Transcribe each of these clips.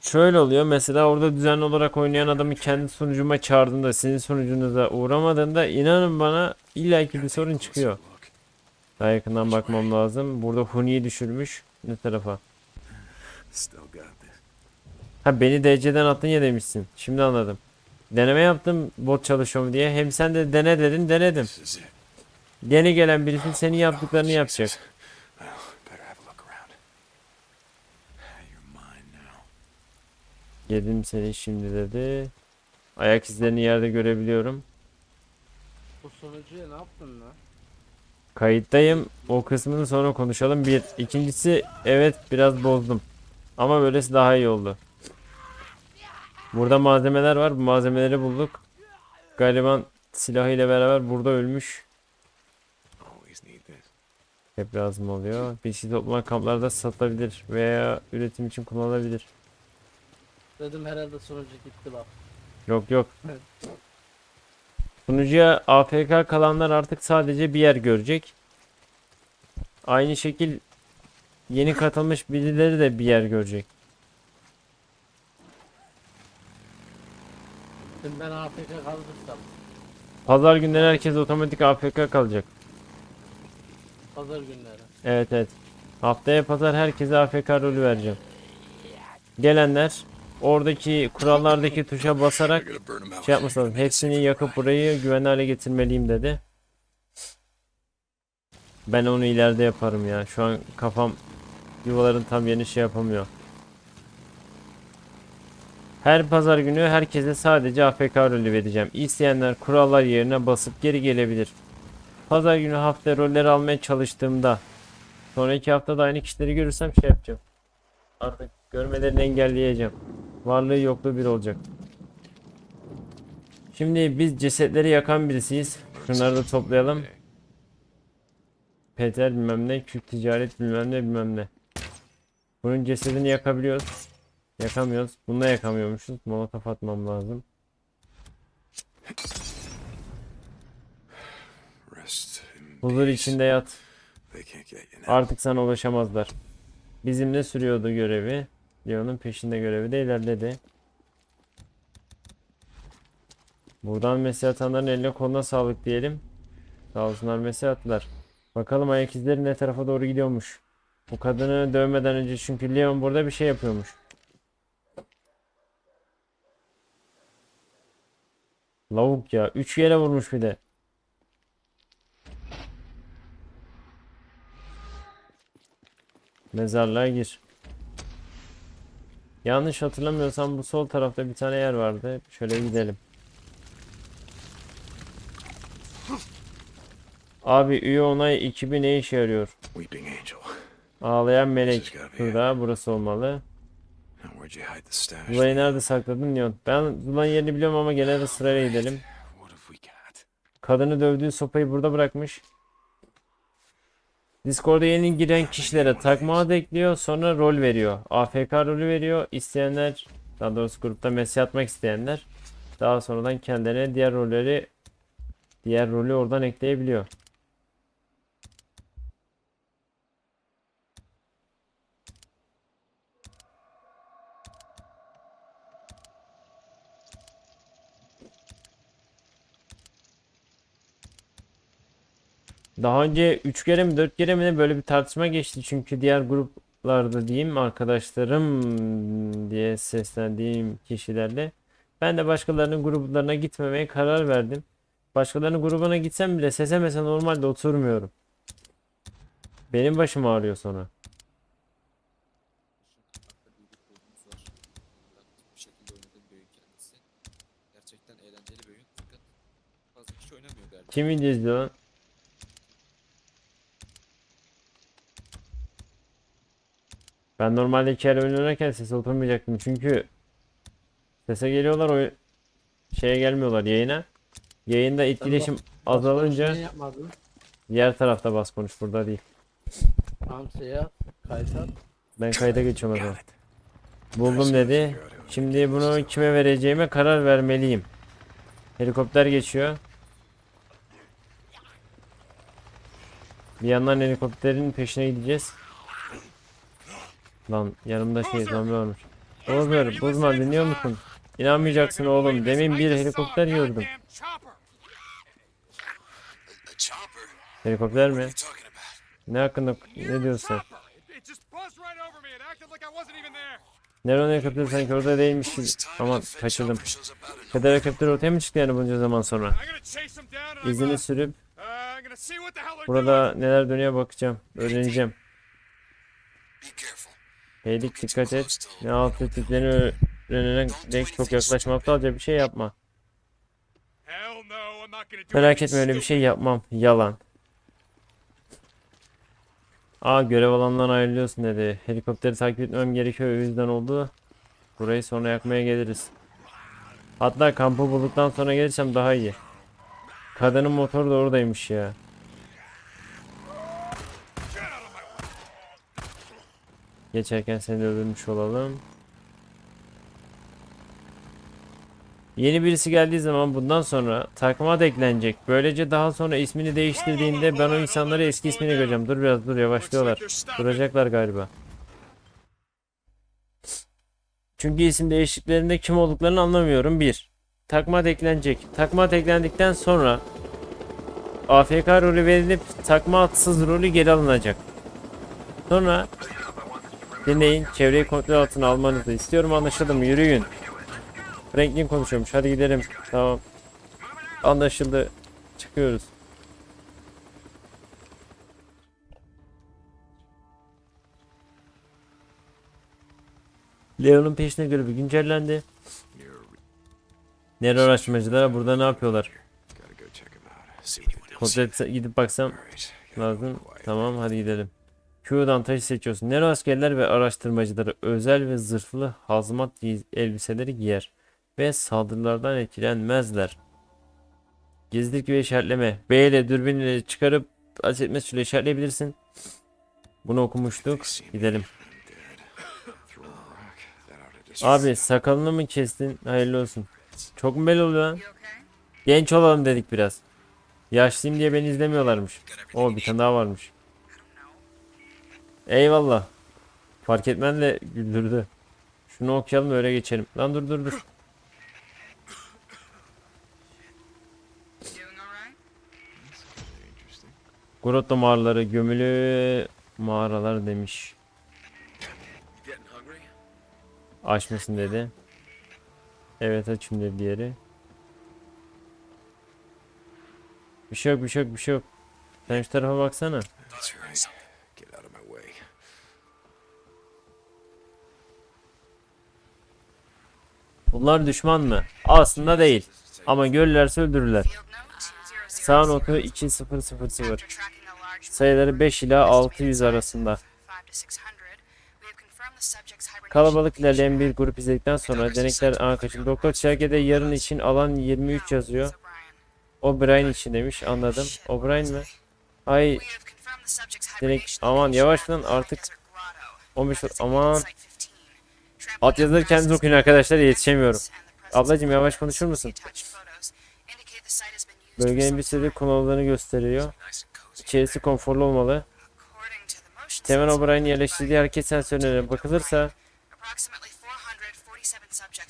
Şöyle oluyor mesela orada düzenli olarak oynayan adamı kendi sunucuma çağırdığında sizin sunucunuza uğramadığında inanın bana illaki bir sorun çıkıyor. Daha yakından bakmam lazım. Burada Huni'yi düşürmüş. Ne tarafa? Ha beni DC'den attın ya demişsin. Şimdi anladım. Deneme yaptım bot çalışıyor mu diye. Hem sen de dene dedin denedim. Yeni gelen birisi senin yaptıklarını yapacak. Yedim seni şimdi dedi. Ayak izlerini yerde görebiliyorum. Bu sonucuya ne yaptın lan? Kayıttayım. O kısmını sonra konuşalım. Bir. İkincisi evet biraz bozdum. Ama böylesi daha iyi oldu. Burada malzemeler var. Bu malzemeleri bulduk. Gariban silahıyla beraber burada ölmüş. Hep lazım oluyor. Bir şey toplama kamplarda satılabilir veya üretim için kullanılabilir. Dedim herhalde sonucu gitti bak. Yok yok. Evet. Sunucuya AFK kalanlar artık sadece bir yer görecek. Aynı şekil yeni katılmış birileri de bir yer görecek. Şimdi ben AFK kaldırsam. Pazar günleri herkes otomatik AFK kalacak. Pazar günleri. Evet evet. Haftaya pazar herkese AFK rolü vereceğim. Gelenler oradaki kurallardaki tuşa basarak şey yapması. Hepsini yakıp burayı güvenli hale getirmeliyim dedi. Ben onu ileride yaparım ya. Şu an kafam yuvaların tam yeni şey yapamıyor. Her pazar günü herkese sadece AFK rolü vereceğim. İsteyenler kurallar yerine basıp geri gelebilir. Pazar günü hafta rolleri almaya çalıştığımda sonraki hafta da aynı kişileri görürsem şey yapacağım. Artık görmelerini engelleyeceğim. Varlığı yokluğu bir olacak. Şimdi biz cesetleri yakan birisiyiz. Şunları da toplayalım. Peter bilmem ne, kürk ticaret bilmem ne bilmem ne. Bunun cesedini yakabiliyoruz. Yakamıyoruz. Bunu da yakamıyormuşuz. Molotof atmam lazım. Huzur içinde yat. Artık sana ulaşamazlar. Bizimle sürüyordu görevi. Leon'un peşinde görevi de ilerledi. Buradan mesaj atanların eline koluna sağlık diyelim. Sağ olsunlar mesaj attılar. Bakalım ayak izleri ne tarafa doğru gidiyormuş. Bu kadını dövmeden önce çünkü Leon burada bir şey yapıyormuş. Lavuk ya. Üç yere vurmuş bir de. Mezarlığa gir. Yanlış hatırlamıyorsam bu sol tarafta bir tane yer vardı. Şöyle gidelim. Abi üye onay 2000 ne işe yarıyor? Ağlayan melek. Şurada burası olmalı. Zula'yı nerede sakladın Leon? Ben Zula'nın yerini biliyorum ama gene de sırayla gidelim. Kadını dövdüğü sopayı burada bırakmış. Discord'a yeni giren kişilere takma adı ekliyor. Sonra rol veriyor. AFK rolü veriyor. İsteyenler daha doğrusu grupta mesaj atmak isteyenler daha sonradan kendilerine diğer rolleri diğer rolü oradan ekleyebiliyor. Daha önce 3 kere mi 4 kere mi ne böyle bir tartışma geçti. Çünkü diğer gruplarda diyeyim arkadaşlarım diye seslendiğim kişilerle ben de başkalarının gruplarına gitmemeye karar verdim. Başkalarının grubuna gitsem bile sese normalde oturmuyorum. Benim başım ağrıyor sonra. Hatta büyük bir oyunumuz var. Ben bu şekilde oynadığım bir oyun kendisi. Gerçekten eğlenceli bir oyun fakat fazla kişi oynamıyor galiba. Kim video izliyor lan? Ben normalde iki oyun oynarken sese oturmayacaktım çünkü sese geliyorlar o şeye gelmiyorlar yayına. Yayında etkileşim azalınca diğer tarafta bas konuş burada değil. Hamsiye at. Ben kayda geçiyorum it. Buldum dedi. Şimdi bunu kime vereceğime karar vermeliyim. Helikopter geçiyor. Bir yandan helikopterin peşine gideceğiz. Lan yanımda şey zombi varmış. Bozmer, Bozmer dinliyor musun? İnanmayacaksın oğlum. Demin bir helikopter gördüm. Helikopter mi? Ne hakkında ne diyorsun. Neron helikopteri sanki orada değilmiş Fed kaçırdım. Kader helikopteri ortaya mı çıktı yani bunca zaman sonra? İzini sürüp uh, burada neler dönüyor bakacağım. Öğreneceğim. Heylik dikkat et. Ne alt ettiklerini öğrenerek çok yaklaşma. Aptalca bir şey yapma. Merak etme öyle bir şey yapmam. Yalan. Aa görev alanından ayrılıyorsun dedi. Helikopteri takip etmem gerekiyor o yüzden oldu. Burayı sonra yakmaya geliriz. Hatta kampı bulduktan sonra gelirsem daha iyi. Kadının motoru da oradaymış ya. Geçerken seni öldürmüş olalım. Yeni birisi geldiği zaman bundan sonra takıma da eklenecek. Böylece daha sonra ismini değiştirdiğinde ben o insanları eski ismini göreceğim. Dur biraz dur yavaşlıyorlar. Duracaklar galiba. Çünkü isim değişikliklerinde kim olduklarını anlamıyorum. Bir. Takma eklenecek. Takma eklendikten sonra AFK rolü verilip takma atsız rolü geri alınacak. Sonra dinleyin çevreyi kontrol altına almanızı istiyorum anlaşıldı mı? Yürüyün. Franklin konuşuyormuş. Hadi gidelim. Tamam. Anlaşıldı. Çıkıyoruz. Leon'un peşine göre güncellendi. You're Nero araştırmacılar burada ne yapıyorlar? Kontrol gidip baksam lazım. Tamam hadi gidelim. Q'dan taşı seçiyorsun. Nero askerler ve araştırmacıları özel ve zırhlı hazmat elbiseleri giyer ve saldırılardan etkilenmezler. Gizlilik ve işaretleme. B ile dürbün çıkarıp ateş etme süre işaretleyebilirsin. Bunu okumuştuk. Gidelim. Abi sakalını mı kestin? Hayırlı olsun. Çok mu belli oluyor lan? Genç olalım dedik biraz. Yaşlıyım diye beni izlemiyorlarmış. O bir tane daha varmış. Eyvallah. Fark etmen de güldürdü. Şunu okuyalım öyle geçelim. Lan dur dur dur. Grotto mağaraları gömülü mağaralar demiş. Getting hungry? Aç mısın dedi. Evet açım dedi diğeri. Bir şey yok bir şey yok bir şey yok. Sen şu tarafa baksana. Bunlar düşman mı? Aslında değil. Ama görürlerse öldürürler. Sağ 000. notu 2000. After tracking a large Sayıları 5 ila 600 arasında. 5 to 600, we have confirmed the subject's hibernation Kalabalık ilerleyen bir grup izledikten sonra denekler kaçın. Doktor çergede yarın için alan 23 yazıyor. O'Brien. O'Brien için demiş anladım. O'Brien mi? Ay hibernation aman yavaş lan artık Desert Grotto. 15 That's aman Site 15. alt yazıları kendiniz okuyun arkadaşlar yetişemiyorum. Ablacım yavaş konuşur musun? Bölgenin bir sürü kullanıldığını gösteriyor. İçerisi konforlu olmalı. Temen O'Brien'in yerleştirdiği hareket sensörlerine bakılırsa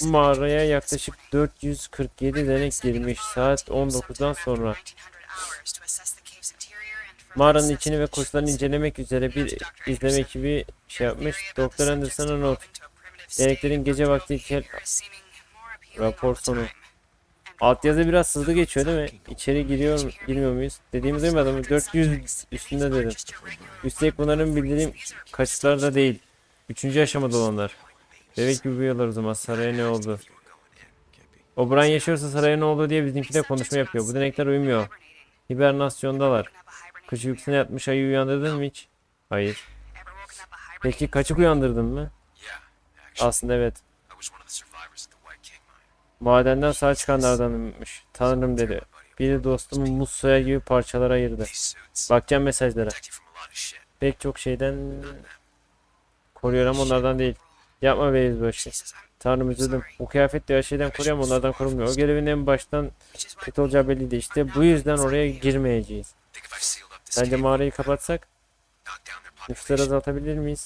mağaraya yaklaşık 447 denek girmiş saat 19'dan sonra. Mağaranın içini ve koşullarını incelemek üzere bir izleme ekibi şey yapmış. Doktor Anderson'a not. Deneklerin gece vakti içer rapor sonu. Altyazı biraz hızlı geçiyor değil mi? İçeri giriyor girmiyor muyuz? Dediğimi duymadın mı? 400 üstünde dedim. Üstelik bunların bildiğim kaçıklar da değil. Üçüncü aşamada olanlar. Bebek gibi büyüyorlar o zaman. Saraya ne oldu? O'Brien yaşıyorsa saraya ne oldu diye bizimkiler konuşma yapıyor. Bu denekler uyumuyor. Hibernasyondalar. Kış uykusuna yatmış ayı uyandırdın mı hiç? Hayır. Peki kaçık uyandırdın mı? Aslında evet. Madenden sağ çıkanlardanmış. Tanrım dedi. Biri dostumu muz soya gibi parçalara ayırdı. Bakacağım mesajlara. Pek çok şeyden koruyor ama onlardan değil. Yapma be yüzbaşı. Tanrım üzüldüm. Bu kıyafetle her şeyden koruyor ama onlardan korunmuyor. O görevin en baştan kötü olacağı belliydi. İşte bu yüzden oraya girmeyeceğiz. Cave, mağarayı kapatsak nüfusları azaltabilir miyiz?